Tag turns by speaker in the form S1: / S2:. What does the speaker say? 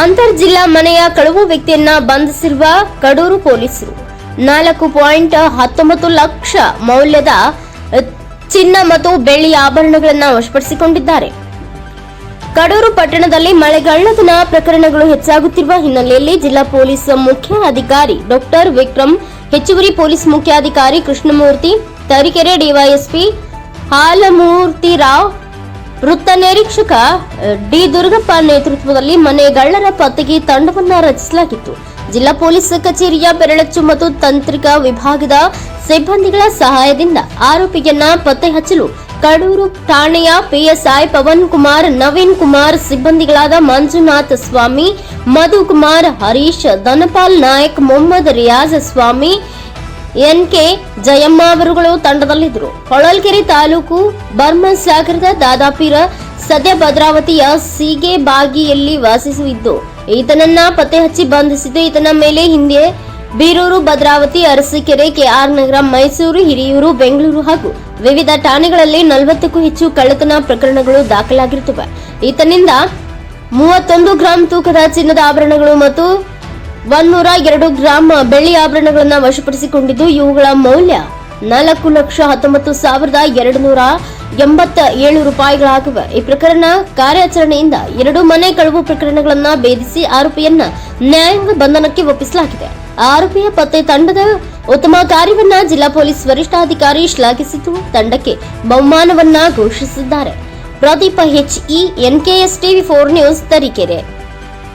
S1: ಅಂತರ್ ಜಿಲ್ಲಾ ಮನೆಯ ಕಳುವು ವ್ಯಕ್ತಿಯನ್ನ ಬಂಧಿಸಿರುವ ಕಡೂರು ಪೊಲೀಸರು. ನಾಲ್ಕು ಪಾಯಿಂಟ್ ಹತ್ತೊಂಬತ್ತು ಲಕ್ಷ ಮೌಲ್ಯದ ಚಿನ್ನ ಮತ್ತು ಬೆಳ್ಳಿ ಆಭರಣಗಳನ್ನು ವಶಪಡಿಸಿಕೊಂಡಿದ್ದಾರೆ. ಕಡೂರು ಪಟ್ಟಣದಲ್ಲಿ ಮಳೆಗಳ್ಳತನ ಪ್ರಕರಣಗಳು ಹೆಚ್ಚಾಗುತ್ತಿರುವ ಹಿನ್ನೆಲೆಯಲ್ಲಿ ಜಿಲ್ಲಾ ಪೊಲೀಸ್ ಮುಖ್ಯ ಅಧಿಕಾರಿ ಡಾಕ್ಟರ್ ವಿಕ್ರಮ್, ಹೆಚ್ಚುವರಿ ಪೊಲೀಸ್ ಮುಖ್ಯಾಧಿಕಾರಿ ಕೃಷ್ಣಮೂರ್ತಿ, ತರೀಕೆರೆ ಡಿವೈಎಸ್ಪಿ ಹಾಲಮೂರ್ತಿರಾವ್ ವೃತ್ತ ನಿರೀಕ್ಷಕ ಡಿ ದುರ್ಗಪ್ಪ ನೇತೃತ್ವದಲ್ಲಿ ಮನೆ ಗಳ್ಳರ ಪತ್ತೆಗೆ ತಂಡವನ್ನ ರಚಿಸಲಾಗಿತ್ತು. ಜಿಲ್ಲಾ ಪೊಲೀಸ್ ಕಚೇರಿಯ ಬೆರಳಚ್ಚು ಮತ್ತು ತಂತ್ರಿಕ ವಿಭಾಗದ ಸಿಬ್ಬಂದಿಗಳ ಸಹಾಯದಿಂದ ಆರೋಪಿಯನ್ನ ಪತ್ತೆ ಹಚ್ಚಲು ಕಡೂರು ಠಾಣೆಯ ಪಿಎಸ್ಐ ಪವನ್ ಕುಮಾರ್, ನವೀನ್ ಕುಮಾರ್ ಸಿಬ್ಬಂದಿಗಳಾದ ಮಂಜುನಾಥ್ ಸ್ವಾಮಿ, ಮಧುಕುಮಾರ್ ಹರೀಶ್, ಧನಪಾಲ್ ನಾಯಕ್, ಮೊಹಮ್ಮದ್ ರಿಯಾಜ್ ಸ್ವಾಮಿ ಎನ್ಕೆ ಜಯಮ್ಮ ಅವರುಗಳು ತಂಡದಲ್ಲಿದ್ದರು. ಹೊಳಲ್ಕೆರೆ ತಾಲೂಕು ಬರ್ಮಸಾಗರದ ದಾದಾಪೀರ ಸದ್ಯ ಭದ್ರಾವತಿಯ ಸೀಗೆ ಬಾಗಿಯಲ್ಲಿ ವಾಸಿಸುತ್ತಿದ್ದು, ಈತನನ್ನ ಪತ್ತೆ ಹಚ್ಚಿ ಬಂಧಿಸಿದ್ದು ಈತನ ಮೇಲೆ ಹಿಂದೆ ಬೀರೂರು ಭದ್ರಾವತಿ ಅರಸೀಕೆರೆ ಕೆಆರ್ ನಗರ, ಮೈಸೂರು, ಹಿರಿಯೂರು, ಬೆಂಗಳೂರು ಹಾಗೂ ವಿವಿಧ ಠಾಣೆಗಳಲ್ಲಿ ನಲವತ್ತಕ್ಕೂ ಹೆಚ್ಚು ಕಳ್ಳತನ ಪ್ರಕರಣಗಳು ದಾಖಲಾಗಿರುತ್ತವೆ. ಈತನಿಂದ ಮೂವತ್ತೊಂದು ಗ್ರಾಂ ತೂಕದ ಚಿನ್ನದ ಆಭರಣಗಳು ಮತ್ತು ಒಂದೂರ ಎರಡು ಗ್ರಾಂ ಬೆಳ್ಳಿ ಆಭರಣಗಳನ್ನು ವಶಪಡಿಸಿಕೊಂಡಿದ್ದು ಇವುಗಳ ಮೌಲ್ಯ ನಾಲ್ಕು ಲಕ್ಷ ಹತ್ತೊಂಬತ್ತು ಸಾವಿರದ ಎರಡು ನೂರ ಎಂಬತ್ತ ಏಳು ರೂಪಾಯಿಗಳಾಗಿವೆ. ಈ ಪ್ರಕರಣ ಕಾರ್ಯಾಚರಣೆಯಿಂದ ಎರಡು ಮನೆ ಕಳವು ಪ್ರಕರಣಗಳನ್ನ ಭೇದಿಸಿ ಆರೋಪಿಯನ್ನ ನ್ಯಾಯಾಂಗ ಬಂಧನಕ್ಕೆ ಒಪ್ಪಿಸಲಾಗಿದೆ. ಆರೋಪಿಯ ಪತ್ತೆ ತಂಡದ ಉತ್ತಮ ಕಾರ್ಯವನ್ನ ಜಿಲ್ಲಾ ಪೊಲೀಸ್ ವರಿಷ್ಠಾಧಿಕಾರಿ ಶ್ಲಾಘಿಸಿದ್ದು ತಂಡಕ್ಕೆ ಬಹುಮಾನವನ್ನ ಘೋಷಿಸಿದ್ದಾರೆ. Pradeep HE NKS TV four news Tarikere.